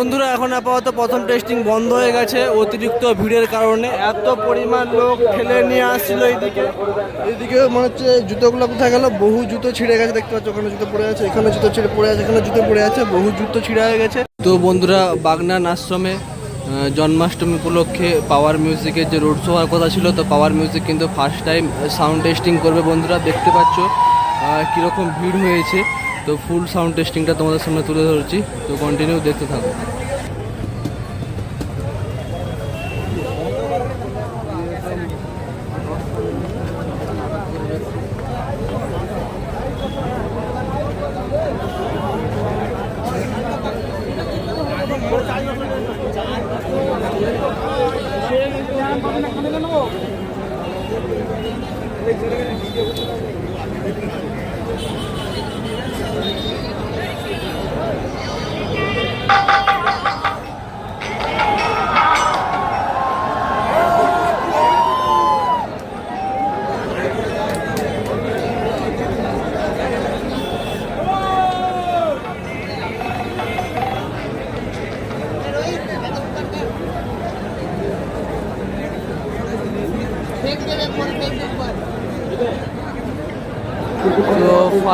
বন্ধুরা এখন আপাতত প্রথম টেস্টিং বন্ধ হয়ে গেছে অতিরিক্ত ভিড়ের কারণে। এত পরিমাণ লোক ঠেলে নিয়ে আসছিল এইদিকে। এইদিকে মনে হচ্ছে জুতোগুলো কোথায় গেল? বহু জুতো ছিঁড়ে গেছে দেখতে পাচ্ছ ওখানে জুতো পড়ে আছে এখানে জুতো ছিঁড়ে পড়ে আছে এখানে জুতো পড়ে আছে বহু জুতো ছিঁড়ে হয়ে গেছে। তো বন্ধুরা বাগনান আশ্রমে জন্মাষ্টমী উপলক্ষে পাওয়ার মিউজিকের যে রোড শো হওয়ার কথা ছিল তো পাওয়ার মিউজিক কিন্তু ফার্স্ট টাইম সাউন্ড টেস্টিং করবে বন্ধুরা দেখতে পাচ্ছ কীরকম ভিড় হয়েছে। তো ফুল সাউন্ড টেস্টিংটা তোমাদের সামনে তুলে ধরছি তো কন্টিনিউ দেখতে থাকো।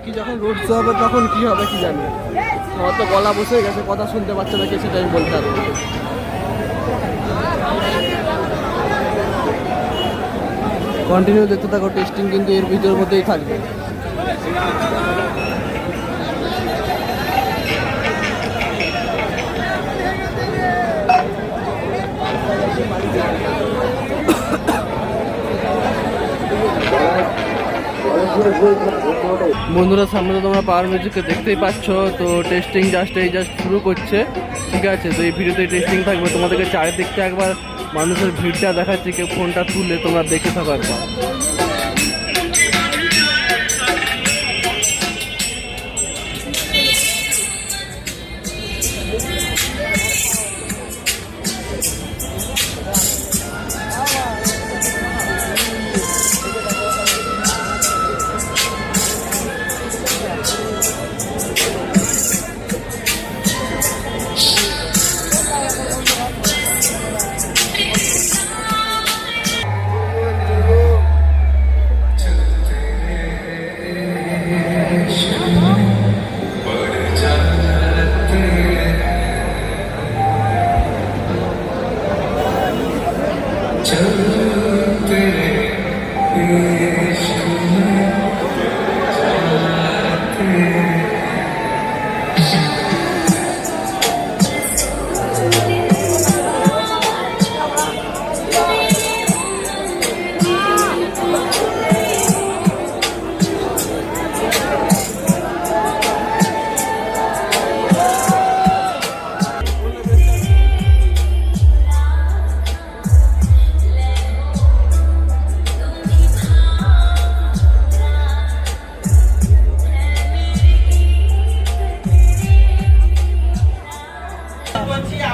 বাকি যখন রোড শো হবে তখন কী হবে কি জানি। আমার তো গলা বসে গেছে, কথা শুনতে পাচ্ছে না কে সেটা আমি বলতে পারব। কন্টিনিউ দেখতে থাকো টেস্টিং কিন্তু এর ভিতরের মধ্যেই থাকবে। বন্ধুরা, সামনে তো তোমরা পাওয়ার মিউজিককে দেখতেই পাচ্ছ। তো টেস্টিং জাস্ট এই জাস্ট শুরু করছে। ঠিক আছে, তো এই ভিডিওতে টেস্টিং থাকবে। তোমাদেরকে চারিদিকটা একবার মানুষের ভিড়টা দেখাচ্ছে, কেউ ফোনটা তুলে তোমরা দেখে থাকো একবার।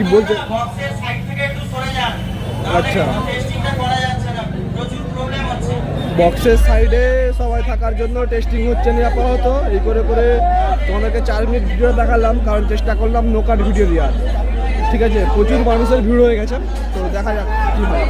কি বলছে? আচ্ছা। বক্সের সাইডে সবাই থাকার জন্য টেস্টিং হচ্ছে না আপাতত এই করে করে তোমাদেরকে চার মিনিট ভিডিও দেখালাম, কারণ চেষ্টা করলাম নোকাট ভিডিও দেওয়ার। ঠিক আছে? প্রচুর মানুষের ভিড় হয়ে গেছে, তো দেখা যাক কী হয়।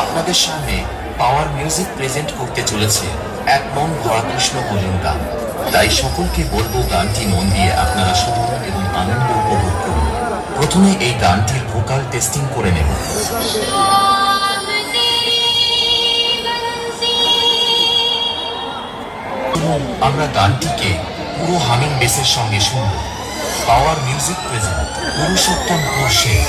আপনাদের সামনে পাওয়ার মিউজিক প্রেজেন্ট করতে চলেছে এক মন ভরা কৃষ্ণ ভজন গান। তাই সকলকে বলব গানটি মন দিয়ে আপনারা শুনুন এবং আনন্দ উপভোগ করুন। প্রথমে এই গানটির ভোকাল টেস্টিং করে নেব। আমরা গানটিকে পুরো হামিং বেসের সঙ্গে শুনব। পাওয়ার মিউজিক প্রেজেন্ট পুরুষোত্তম ঘোষের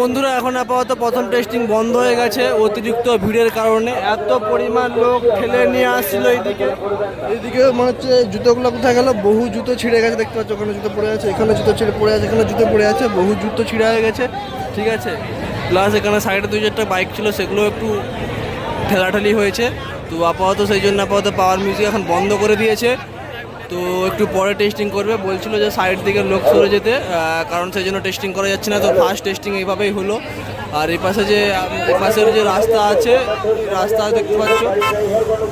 বন্ধুরা, এখন আপাতত প্রথম টেস্টিং বন্ধ হয়ে গেছে। অতিরিক্ত ভিড়ের কারণে এত পরিমাণ লোক ঠেলে নিয়ে আসছিল এইদিকে। এইদিকে মনে হচ্ছে জুতোগুলো কোথায় গেল? বহু জুতো ছিঁড়ে গেছে। দেখতে পাচ্ছ, ওখানে জুতো পড়ে আছে, এখানে জুতো ছিঁড়ে পড়ে আছে, এখানে জুতো পড়ে আছে, বহু জুতো ছিঁড়ে হয়ে গেছে। ঠিক আছে? প্লাস এখানে সাইডে দুই চারটা বাইক ছিল, সেগুলো একটু ঠেলাঠালি হয়েছে। তো আপাতত সেই জন্য আপাতত পাওয়ার মিউজিক এখন বন্ধ করে দিয়েছে। তো একটু পরে টেস্টিং করবে। বলছিল যে সাইড দিকে লোক সরে যেতে কারণ সেই জন্য টেস্টিং করা যাচ্ছে না। তো ফার্স্ট টেস্টিং এইভাবেই হলো। আর এই পাশে যে পাশের যে রাস্তা আছে, রাস্তা দেখতে পাচ্ছ।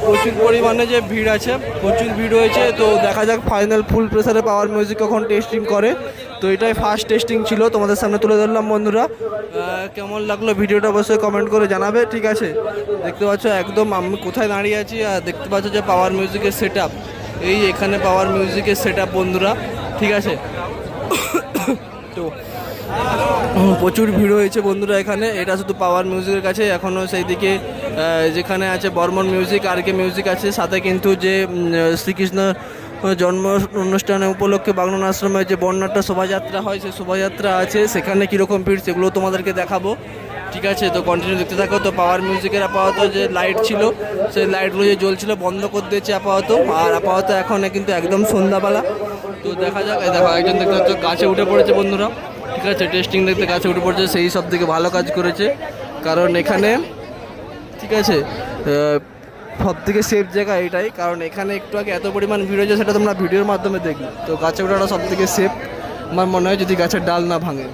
প্রচুর পরিমাণে যে ভিড় আছে, প্রচুর ভিড় হয়েছে। তো দেখা যাক ফাইনাল ফুল প্রেসারে পাওয়ার মিউজিক কখন টেস্টিং করে। তো এটাই ফার্স্ট টেস্টিং ছিল। তোমাদের সামনে তুলে ধরলাম, বন্ধুরা। কেমন লাগল ভিডিওটা অবশ্যই কমেন্ট করে জানাবে, ঠিক আছে? দেখতে পাচ্ছ, একদম আমি কোথায় দাঁড়িয়ে আছি, আর দেখতে পাচ্ছ যে পাওয়ার মিউজিকের সেট এই এখানে পাওয়ার মিউজিকের সেট বন্ধুরা, ঠিক আছে? তো প্রচুর ভিড় হয়েছে বন্ধুরা এখানে। এটা শুধু পাওয়ার মিউজিকের কাছে এখনও সেই দিকে যেখানে আছে বর্মন মিউজিক আর কে মিউজিক আছে। সাথে কিন্তু যে শ্রীকৃষ্ণ জন্ম অনুষ্ঠানে উপলক্ষে বাগনান আশ্রমে যে বর্ণাঢ্য শোভাযাত্রা হয় সেই শোভাযাত্রা আছে। সেখানে কীরকম ভিড় সেগুলো তোমাদেরকে দেখাবো। ঠিক আছে, তো কন্টিনিউ দেখতে থাকো। তো পাওয়ার মিউজিকের আপাতত যে লাইট ছিল, সেই লাইটগুলো যে জ্বলছিল বন্ধ করে দিয়েছে আপাতত। আর আপাতত এখন কিন্তু একদম সন্ধ্যাবেলা। তো দেখা যাক দেখো একজন দেখতে পাচ্ছ, গাছে উঠে পড়েছে বন্ধুরা। ঠিক আছে টেস্টিং দেখতে গাছে উঠে পড়েছে, সেই সব থেকে ভালো কাজ করেছে। কারণ এখানে, ঠিক আছে সব থেকে সেফ জায়গা এটাই। কারণ এখানে একটু আগে এত পরিমাণ ভিড় হয়েছে, সেটা তোমরা ভিডিওর মাধ্যমে দেখবে। তো গাছে ওঠাটা সব থেকে সেফ আমার মনে হয় যদি গাছের ডাল না ভাঙে।